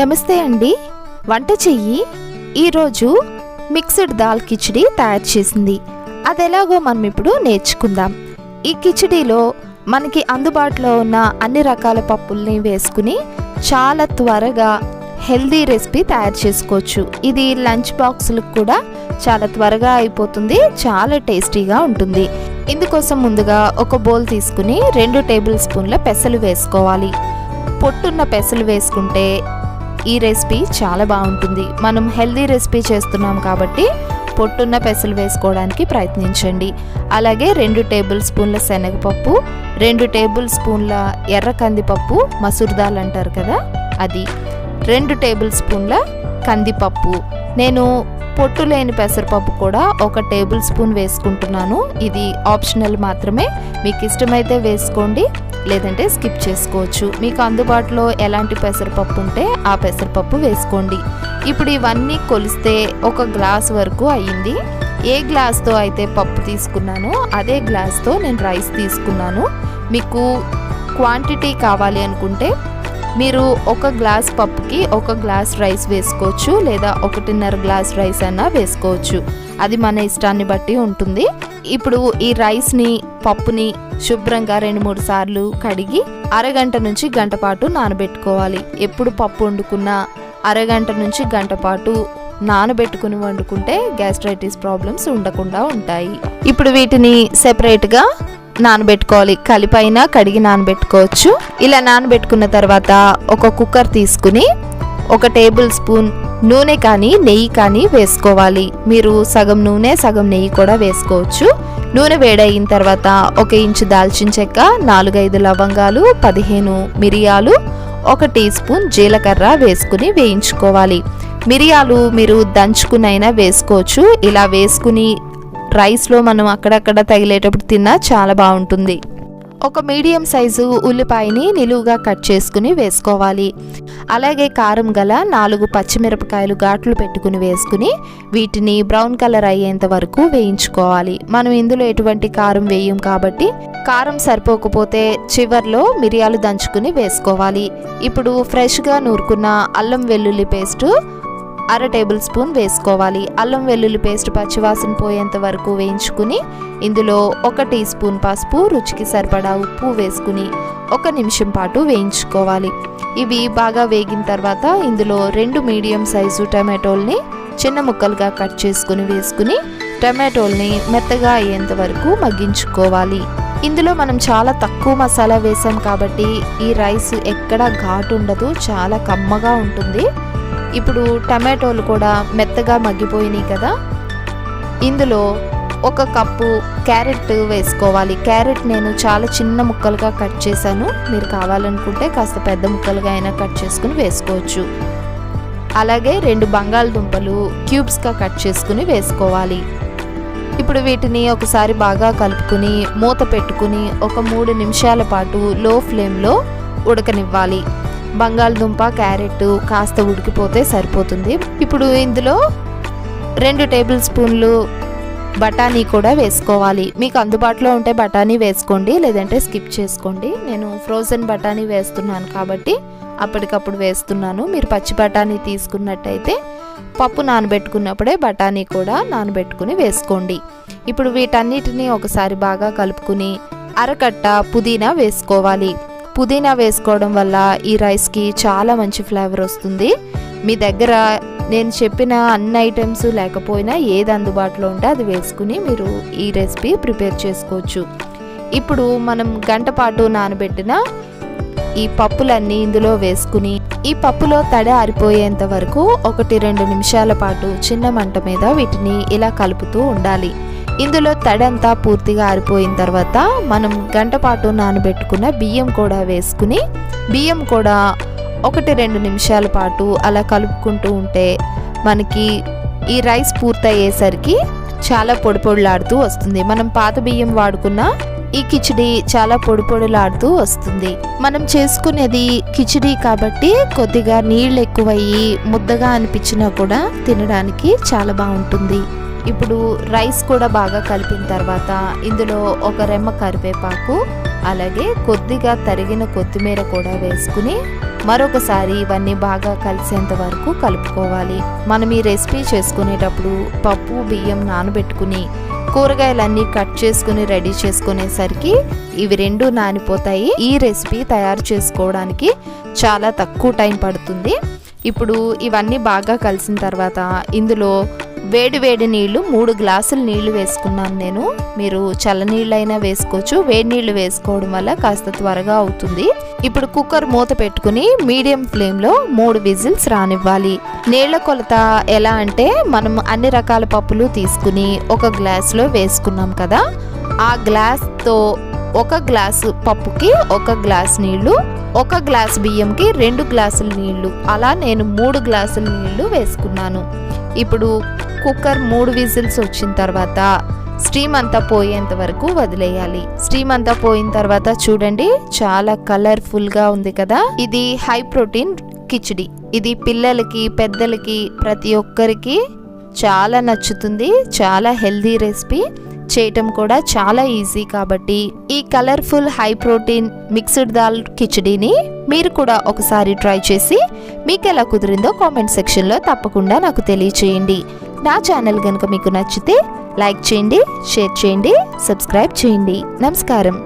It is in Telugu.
నమస్తే అండి. వంట చెయ్యి. ఈరోజు మిక్స్డ్ దాల్ కిచిడి తయారు చేసింది. అది ఎలాగో మనం ఇప్పుడు నేర్చుకుందాం. ఈ కిచడీలో మనకి అందుబాటులో ఉన్న అన్ని రకాల పప్పుల్ని వేసుకుని చాలా త్వరగా హెల్దీ రెసిపీ తయారు చేసుకోవచ్చు. ఇది లంచ్ బాక్సులకు కూడా చాలా త్వరగా అయిపోతుంది చాలా టేస్టీగా ఉంటుంది. ఇందుకోసం ముందుగా ఒక బౌల్ తీసుకుని రెండు టేబుల్ స్పూన్ల పెసలు వేసుకోవాలి. పొట్టున్న పెసలు వేసుకుంటే ఈ రెసిపీ చాలా బాగుంటుంది. మనం హెల్దీ రెసిపీ చేస్తున్నాం కాబట్టి పొట్టున్న పెసలు వేసుకోవడానికి ప్రయత్నించండి. అలాగే రెండు టేబుల్ స్పూన్ల శనగపప్పు రెండు టేబుల్ స్పూన్ల ఎర్ర కందిపప్పు మసూర్ దాల్ అంటారు కదా అది. రెండు టేబుల్ స్పూన్ల కందిపప్పు. నేను పొట్టు లేని పెసరపప్పు కూడా ఒక టేబుల్ స్పూన్ వేసుకుంటున్నాను. ఇది ఆప్షనల్ మాత్రమే. మీకు ఇష్టమైతే వేసుకోండి లేదంటే స్కిప్ చేసుకోవచ్చు. మీకు అందుబాటులో ఎలాంటి పెసరపప్పు ఉంటే ఆ పెసరపప్పు వేసుకోండి. ఇప్పుడు ఇవన్నీ కొలిస్తే ఒక గ్లాస్ వరకు అయ్యింది. ఏ గ్లాస్తో అయితే పప్పు తీసుకున్నానో అదే గ్లాస్తో నేను రైస్ తీసుకున్నాను. మీకు క్వాంటిటీ కావాలి అనుకుంటే మీరు ఒక గ్లాస్ పప్పుకి ఒక గ్లాస్ రైస్ వేసుకోవచ్చు లేదా ఒకటిన్నర గ్లాస్ రైస్ అన్నా వేసుకోవచ్చు. అది మన ఇష్టాన్ని బట్టి ఉంటుంది. ఇప్పుడు ఈ రైస్ని పప్పుని శుభ్రంగా రెండు మూడు సార్లు కడిగి అరగంట నుంచి గంట పాటు నానబెట్టుకోవాలి. ఎప్పుడు పప్పు వండుకున్నా అరగంట నుంచి గంట పాటు నానబెట్టుకుని వండుకుంటే గ్యాస్ట్రైటిస్ ప్రాబ్లమ్స్ ఉండకుండా ఉంటాయి. ఇప్పుడు వీటిని సెపరేట్గా నానబెట్టుకోవాలి. కలిపైన కడిగి నానబెట్టుకోవచ్చు. ఇలా నానబెట్టుకున్న తర్వాత ఒక కుక్కర్ తీసుకుని ఒక టేబుల్ స్పూన్ నూనె కానీ నెయ్యి కానీ వేసుకోవాలి. మీరు సగం నూనె సగం నెయ్యి కూడా వేసుకోవచ్చు. నూనె వేడయిన తర్వాత ఒక ఇంచు దాల్చిన చెక్క నాలుగైదు లవంగాలు పదిహేను మిరియాలు ఒక టీ స్పూన్ జీలకర్ర వేసుకుని వేయించుకోవాలి. మిరియాలు మీరు దంచుకునైనా వేసుకోవచ్చు. ఇలా వేసుకుని రైస్లో మనం అక్కడక్కడ తగిలేటప్పుడు తిన్నా చాలా బాగుంటుంది. ఒక మీడియం సైజు ఉల్లిపాయని నిలువుగా కట్ చేసుకుని వేసుకోవాలి. అలాగే కారం గల నాలుగు పచ్చిమిరపకాయలు ఘాట్లు పెట్టుకుని వేసుకుని వీటిని బ్రౌన్ కలర్ అయ్యేంత వరకు వేయించుకోవాలి. మనం ఇందులో ఎటువంటి కారం వేయం కాబట్టి కారం సరిపోకపోతే చివర్లో మిరియాలు దంచుకుని వేసుకోవాలి. ఇప్పుడు ఫ్రెష్గా నూరుకున్న అల్లం వెల్లుల్లి పేస్టు అర టేబుల్ స్పూన్ వేసుకోవాలి. అల్లం వెల్లుల్లి పేస్ట్ పచ్చివాసన పోయేంత వరకు వేయించుకుని ఇందులో ఒక టీ స్పూన్ పసుపు రుచికి సరిపడా ఉప్పు వేసుకుని ఒక నిమిషం పాటు వేయించుకోవాలి. ఇవి బాగా వేగిన తర్వాత ఇందులో రెండు మీడియం సైజు టమాటోల్ని చిన్న ముక్కలుగా కట్ చేసుకుని వేసుకుని టమాటోల్ని మెత్తగా అయ్యేంత వరకు మగ్గించుకోవాలి. ఇందులో మనం చాలా తక్కువ మసాలా వేసాం కాబట్టి ఈ రైస్ ఎక్కడ ఘాటు ఉండదు చాలా కమ్మగా ఉంటుంది. ఇప్పుడు టమాటోలు కూడా మెత్తగా మగ్గిపోయినాయి కదా. ఇందులో ఒక కప్పు క్యారెట్ వేసుకోవాలి. క్యారెట్ నేను చాలా చిన్న ముక్కలుగా కట్ చేశాను. మీరు కావాలనుకుంటే కాస్త పెద్ద ముక్కలుగా అయినా కట్ చేసుకుని వేసుకోవచ్చు. అలాగే రెండు బంగాళదుంపలు క్యూబ్స్గా కట్ చేసుకుని వేసుకోవాలి. ఇప్పుడు వీటిని ఒకసారి బాగా కలుపుకుని మూత పెట్టుకుని ఒక మూడు నిమిషాల పాటు లో ఫ్లేమ్లో ఉడకనివ్వాలి. బంగాళదుంప క్యారెట్ కాస్త ఉడికిపోతే సరిపోతుంది. ఇప్పుడు ఇందులో రెండు టేబుల్ స్పూన్లు బఠానీ కూడా వేసుకోవాలి. మీకు అందుబాటులో ఉంటే బఠానీ వేసుకోండి లేదంటే స్కిప్ చేసుకోండి. నేను ఫ్రోజన్ బఠానీ వేస్తున్నాను కాబట్టి అప్పటికప్పుడు వేస్తున్నాను. మీరు పచ్చి బఠానీ తీసుకున్నట్టయితే పప్పు నానబెట్టుకున్నప్పుడే బఠానీ కూడా నానబెట్టుకుని వేసుకోండి. ఇప్పుడు వీటన్నిటిని ఒకసారి బాగా కలుపుకుని అరకట్ట పుదీనా వేసుకోవాలి. పుదీనా వేసుకోవడం వల్ల ఈ రైస్కి చాలా మంచి ఫ్లేవర్ వస్తుంది. మీ దగ్గర నేను చెప్పిన అన్ని ఐటమ్స్ లేకపోయినా ఏది అందుబాటులో ఉంటే అది వేసుకుని మీరు ఈ రెసిపీ ప్రిపేర్ చేసుకోవచ్చు. ఇప్పుడు మనం గంట పాటు నానబెట్టిన ఈ పప్పులన్నీ ఇందులో వేసుకుని ఈ పప్పులో తడి ఆరిపోయేంత వరకు ఒకటి రెండు నిమిషాల పాటు చిన్న మంట మీద వీటిని ఇలా కలుపుతూ ఉండాలి. ఇందులో తడంతా పూర్తిగా ఆరిపోయిన తర్వాత మనం గంట పాటు నానబెట్టుకున్న బియ్యం కూడా వేసుకుని బియ్యం కూడా ఒకటి రెండు నిమిషాల పాటు అలా కలుపుకుంటూ ఉంటే మనకి ఈ రైస్ పూర్తయ్యేసరికి చాలా పొడి పొడిలాడుతూ వస్తుంది. మనం పాత బియ్యం వాడుకున్న ఈ కిచిడి చాలా పొడి పొడిలాడుతూ వస్తుంది. మనం చేసుకునేది కిచిడి కాబట్టి కొద్దిగా నీళ్ళు ఎక్కువయ్యి ముద్దగా అనిపించినా కూడా తినడానికి చాలా బాగుంటుంది. ఇప్పుడు రైస్ కూడా బాగా కలిపిన తర్వాత ఇందులో ఒక రెమ్మ కరివేపాకు అలాగే కొద్దిగా తరిగిన కొత్తిమీర కూడా వేసుకుని మరొకసారి ఇవన్నీ బాగా కలిసేంత వరకు కలుపుకోవాలి. మనం ఈ రెసిపీ చేసుకునేటప్పుడు పప్పు బియ్యం నానబెట్టుకుని కూరగాయలన్నీ కట్ చేసుకుని రెడీ చేసుకునేసరికి ఇవి రెండు నానిపోతాయి. ఈ రెసిపీ తయారు చేసుకోవడానికి చాలా తక్కువ టైం పడుతుంది. ఇప్పుడు ఇవన్నీ బాగా కలిసిన తర్వాత ఇందులో వేడి వేడి నీళ్ళు మూడు గ్లాసులు నీళ్ళు వేసుకున్నాను నేను. మీరు చల్లనీళ్ళైనా వేసుకోవచ్చు. వేడి నీళ్ళు వేసుకోవడం వల్ల కాస్త త్వరగా అవుతుంది. ఇప్పుడు కుక్కర్ మూత పెట్టుకుని మీడియం ఫ్లేమ్లో మూడు విజిల్స్ రానివ్వాలి. నీళ్ళ కొలత ఎలా అంటే మనం అన్ని రకాల పప్పులు తీసుకుని ఒక గ్లాస్లో వేసుకున్నాం కదా ఆ గ్లాస్తో ఒక గ్లాసు పప్పుకి ఒక గ్లాస్ నీళ్ళు ఒక గ్లాస్ బియ్యంకి రెండు గ్లాసుల నీళ్ళు. అలా నేను మూడు గ్లాసుల నీళ్ళు వేసుకున్నాను. ఇప్పుడు కుక్కర్ మూడు విజిల్స్ వచ్చిన తర్వాత స్టీమ్ అంతా పోయేంత వరకు వదిలేయాలి. స్టీమ్ అంతా పోయిన తర్వాత చూడండి చాలా కలర్ఫుల్గా ఉంది కదా? ఇది హై ప్రోటీన్ కిచిడి. ఇది పిల్లలకి పెద్దలకి ప్రతి ఒక్కరికి చాలా నచ్చుతుంది చాలా హెల్దీ రెసిపీ. చేయటం కూడా చాలా ఈజీ కాబట్టి ఈ colourful high protein mixed dal కిచడీని మీరు కూడా ఒకసారి ట్రై చేసి మీకు ఎలా కుదిరిందో కామెంట్ సెక్షన్లో తప్పకుండా నాకు తెలియచేయండి. నా ఛానల్ కనుక మీకు నచ్చితే లైక్ చేయండి షేర్ చేయండి సబ్స్క్రైబ్ చేయండి. నమస్కారం.